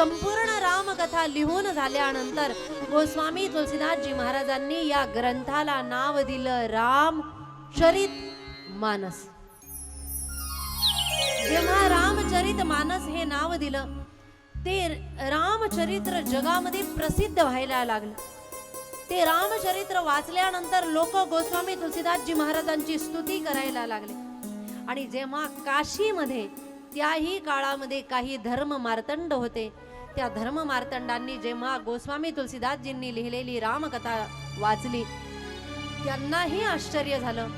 संपूर्ण रामकथा लिहून झाल्यानंतर गोस्वामी तुलसीदासजी महाराजांनी या ग्रंथाला नाव दिलं राम चरित मानस. जेव्हा रामचरित मानस हे नाव दिलं ते रामचरित्र जगामध्ये प्रसिद्ध व्हायला लागलं. ते रामचरित्र वाचल्यानंतर लोक गोस्वामी तुलसीदासजी महाराजांची स्तुती करायला लागले. आणि जेव्हा काशीमध्ये त्याही काळामध्ये काही धर्म मार्तंड होते त्या धर्म मार्तंडांनी जेव्हा गोस्वामी तुलसीदासजींनी लिहिलेली रामकथा वाचली त्यांनाही आश्चर्य झालं.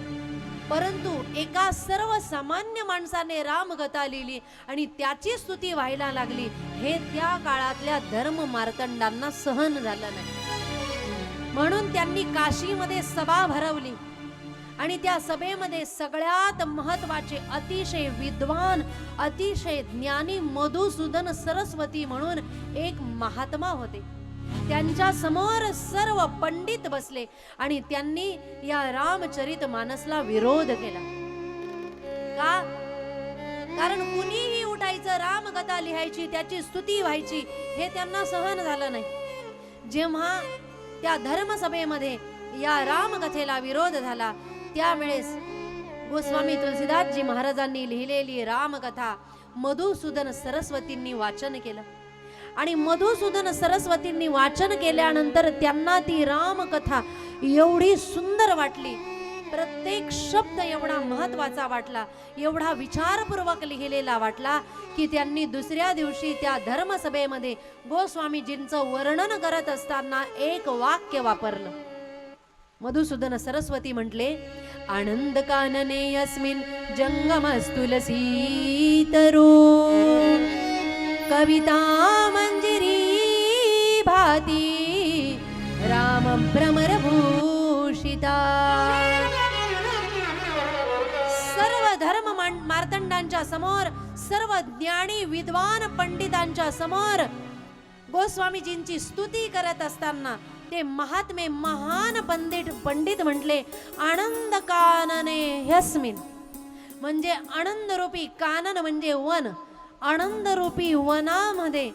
परंतु एका सर्वसामान्य माणसाने रामकथा लिहिली आणि त्याची स्तुती व्हायला लागली हे त्या काळातल्या धर्म मार्तंडांना सहन झालं नाही. म्हणून त्यांनी काशीमध्ये सभा भरवली. आणि त्या सभेमध्ये सगळ्यात महत्त्वाचे अतिशय विद्वान अतिशय ज्ञानी मधुसूदन सरस्वती म्हणून एक महात्मा होते. त्यांच्यासमोर सर्व पंडित बसले आणि त्यांनी या रामचरित मानसला विरोध केला. का? कारण कुणीही उठायचं रामकथा लिहायची त्याची स्तुती व्हायची हे त्यांना सहन झालं नाही. जेव्हा त्या धर्मसभेमध्ये या रामकथेला विरोध झाला त्यावेळेस गोस्वामी तुलसीदासजी महाराजांनी लिहिलेली रामकथा मधुसूदन सरस्वतींनी वाचन केलं. आणि मधुसूदन सरस्वतींनी वाचन केल्यानंतर त्यांना ती रामकथा एवढी सुंदर वाटली. प्रत्येक शब्द एवढा महत्त्वाचा वाटला एवढा विचारपूर्वक लिहिलेला वाटला की त्यांनी दुसऱ्या दिवशी त्या धर्मसभेमध्ये गोस्वामीजींचं वर्णन करत असताना एक वाक्य वापरलं. मधुसूदन सरस्वती म्हटले आनंद कानने अस्मिन जंगमस्तुलसी तरू। कविता मंजिरी भाती राम भ्रमरभूषिता। सर्व धर्म मार्तंडांच्या समोर सर्व ज्ञानी विद्वान पंडितांच्या समोर गोस्वामीजींची स्तुती करत असताना ते महात्मे महान पंडित पंडित म्हटले आनंद कानने ह्यस्मिन. म्हणजे आनंद रूपी कानन म्हणजे वन आनंद रूपी वनामध्ये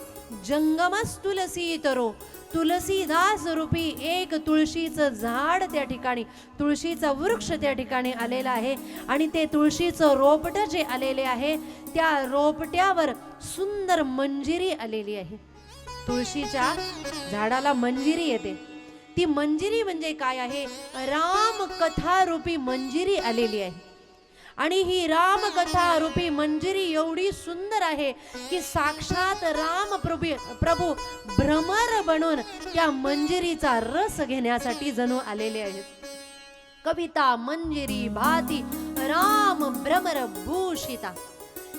जंगमस तुलसी तरो तुलसीदास रूपी एक तुळशीचं झाड त्या ठिकाणी तुळशीचा वृक्ष त्या ठिकाणी आलेला आहे आणि ते तुळशीचं रोपट जे आलेले आहे त्या रोपट्यावर सुंदर मंजिरी आलेली आहे. तुळशीच्या झाडाला मंजिरी येते. ती मंजिरी म्हणजे काय आहे? राम कथा रूपी मंजिरी आलेली आहे. आणि ही रामकथा रूपी मंजिरी एवढी सुंदर आहे की साक्षात राम प्रभू प्रभू भ्रमर बनून त्या मंजिरीचा रस घेण्यासाठी जणू आलेले आहेत. कविता मंजिरी भाती राम भ्रमर भूषिता.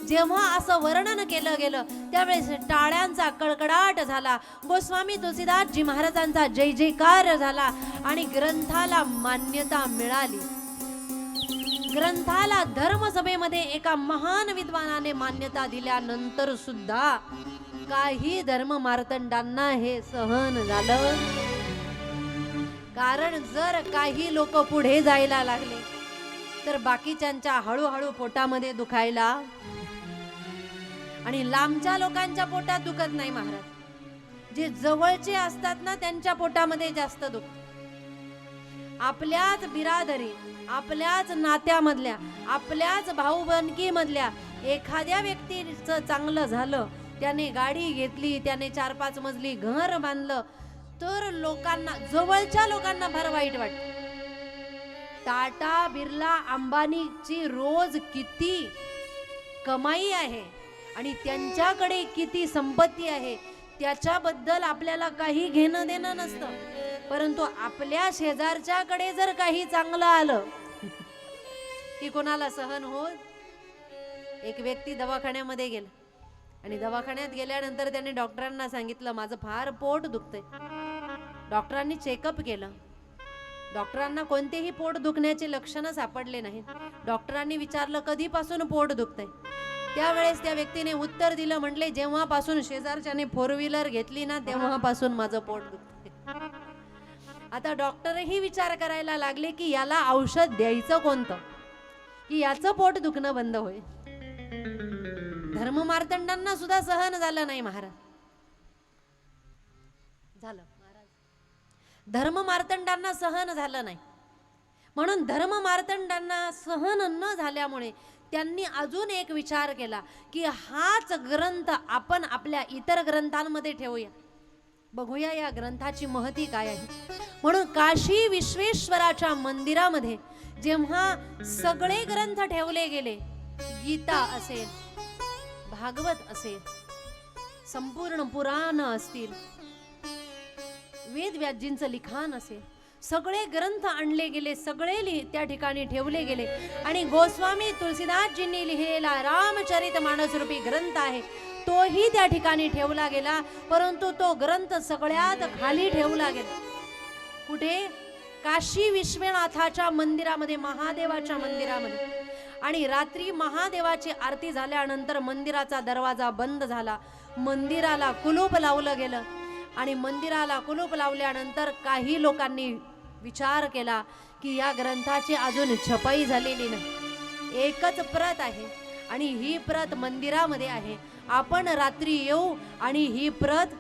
जेव्हा असं वर्णन केलं गेलं त्यावेळेस टाळ्यांचा कडकडाट झाला. गोस्वामी तुलसीदासजी महाराजांचा जय जयकार झाला आणि ग्रंथाला मान्यता मिळाली. ग्रंथाला धर्मसभेमध्ये एका महान विद्वानाने मान्यता दिल्यानंतर सुद्धा काही धर्म मार्तंडांना हे सहन झालं. कारण जर काही लोक पुढे जायला लागले तर बाकीच्यांच्या हळूहळू पोटामध्ये दुखायला आणि लांबच्या लोकांच्या पोटात दुखत नाही महाराज. जे जवळचे असतात ना त्यांच्या पोटामध्ये जास्त दुखत आपल्याच बिरादरी आपल्याच नात्यामधल्या आपल्याच भाऊबंदकीमधल्या एखाद्या व्यक्तीचं चांगलं झालं त्याने गाडी घेतली त्याने चार पाच मजली घर बांधलं तर लोकांना जवळच्या लोकांना फार वाईट वाटत. टाटा बिर्ला अंबानीची रोज किती कमाई आहे. आणि त्यांच्याकडे किती संपत्ती आहे त्याच्याबद्दल आपल्याला काही घेणं देणं नसतं. परंतु आपल्या शेजारच्याकडे जर काही चांगलं आलं की कोणाला सहन होत? एक व्यक्ती दवाखान्यामध्ये गेला. आणि दवाखान्यात गेल्यानंतर त्याने डॉक्टरांना सांगितलं माझं फार पोट दुखतंय. डॉक्टरांनी चेकअप केलं. डॉक्टरांना कोणतेही पोट दुखण्याचे लक्षणं सापडले नाहीत. डॉक्टरांनी विचारलं कधीपासून पोट दुखतंय? त्यावेळेस त्या व्यक्तीने उत्तर दिलं म्हटले जेव्हापासून शेजारच्याने फोर व्हीलर घेतली ना तेव्हापासून माझं पोट दुखते आता डॉक्टरही विचार करायला लागले की याला औषध द्यायचं कोणतं? की याचं पोट दुखणं बंद होईल? धर्म मार्तंडांना सुद्धा सहन झालं नाही महाराज. झालं. धर्म मार्तंडांना सहन झालं नाही. म्हणून धर्म मार्तंडांना सहन न झाल्यामुळे त्यांनी अजून एक विचार केला की हाच ग्रंथ आपण आपल्या इतर ग्रंथांमध्ये ठेवूया. बघूया या ग्रंथाची महती काय आहे. म्हणून काशी विश्वेश्वराच्या मंदिरामध्ये जेव्हा सगळे ग्रंथ ठेवले गेले गीता असेल भागवत असेल संपूर्ण पुराण असतील वेदव्याजींचं लिखाण असेल सगळे ग्रंथ आणले गेले सगळे लिहि त्या ठिकाणी ठेवले गेले. आणि गोस्वामी तुलसीदासजींनी लिहिलेला रामचरित मानसरूपी ग्रंथ आहे तोही त्या ठिकाणी ठेवला गेला परंतु तो ग्रंथ सगळ्यात खाली ठेवला गेला. कुठे? काशी विश्वनाथाच्या मंदिरामध्ये महादेवाच्या मंदिरामध्ये. आणि रात्री महादेवाची आरती झाल्यानंतर मंदिराचा दरवाजा बंद झाला. मंदिराला कुलूप लावलं गेलं. आणि मंदिराला कुलूप लावल्यानंतर काही लोकांनी विचार केला की या ग्रंथाची अजून छपाई झालेली नाही. एकच प्रत आहे आणि ही प्रत मंदिरामध्ये आहे. आपण रात्री येऊ आणि ही प्रत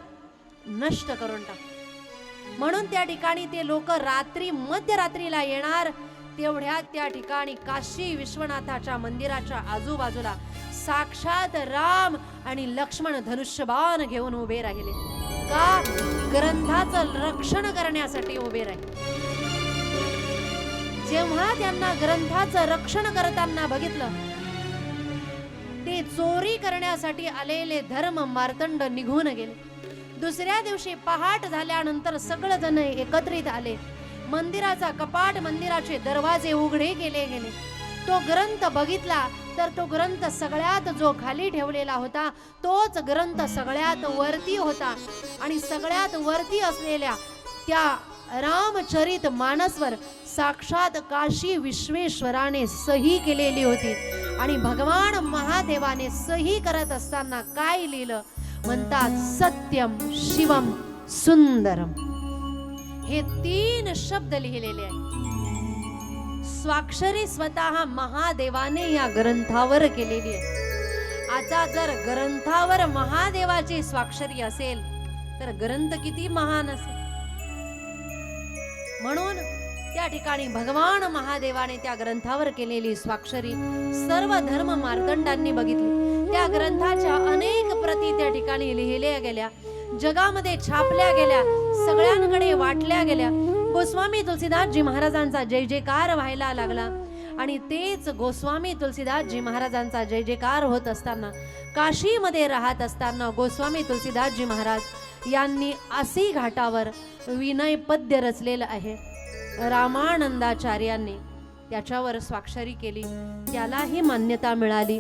नष्ट करून टाकू. म्हणून त्या ठिकाणी ते लोक रात्री मध्यरात्रीला येणार तेवढ्या त्या ठिकाणी काशी विश्वनाथाच्या मंदिराच्या आजूबाजूला साक्षात राम आणि लक्ष्मण धनुष्यबाण घेऊन उभे राहिले. का ग्रंथाचं रक्षण करण्यासाठी उभे राहील. जेव्हा त्यांना ग्रंथाचं रक्षण करताना बघितलं ते चोरी करण्यासाठी आलेले धर्म मार्तंड निघून गेले. दुसऱ्या दिवशी पहाट झाल्यानंतर सगळेजण एकत्रित आले. मंदिराचा कपाट मंदिराचे दरवाजे उघडे केले गेले. तो ग्रंथ बघितला तर तो ग्रंथ सगळ्यात जो खाली ठेवलेला होता तोच ग्रंथ सगळ्यात वरती होता. आणि सगळ्यात वरती असलेल्या त्या रामचरित मानसवर साक्षात काशी विश्वेश्वराने सही केलेली होती. आणि भगवान महादेवाने सही करत असताना काय लिहिलं? म्हणतात सत्यम शिवम सुंदरम. हे तीन शब्द लिहिलेले आहेत. स्वाक्षरी स्वतः महादेवाने या ग्रंथावर केलेली आहे. आता जर ग्रंथावर महादेवाची स्वाक्षरी असेल तर ग्रंथ किती महान असेल? म्हणून त्या ठिकाणी भगवान महादेवाने त्या ग्रंथावर केलेली स्वाक्षरी सर्व धर्म मार्तंडांनी बघितली. त्या ग्रंथाच्या अनेक प्रती त्या ठिकाणी लिहिल्या गेल्या. जगामध्ये छापल्या गेल्या सगळ्यांकडे वाटल्या गेल्या. गोस्वामी तुलसीदासजी महाराजांचा जय जयकार व्हायला लागला. आणि तेच गोस्वामी तुलसीदासजी महाराजांचा जय जयकार होत असताना काशीमध्ये राहत असताना गोस्वामी तुलसीदासजी महाराज यांनी आसी घाटावर विनय पद्य रचलेलं आहे. रामानंदाचार्यांनी त्याच्यावर स्वाक्षरी केली. त्यालाही मान्यता मिळाली.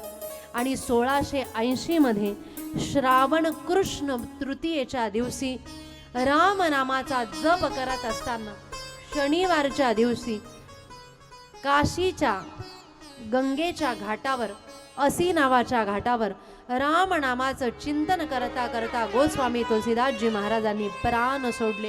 आणि सोळाशे ऐंशीमध्ये श्रावण कृष्ण तृतीयेच्या दिवशी रामनामाचा जप करत असताना शनिवारच्या दिवशी काशीच्या गंगेच्या घाटावर असी नावाच्या घाटावर रामनामाचं चिंतन करता करता गोस्वामी तुलसीदासजी महाराजांनी प्राण सोडले.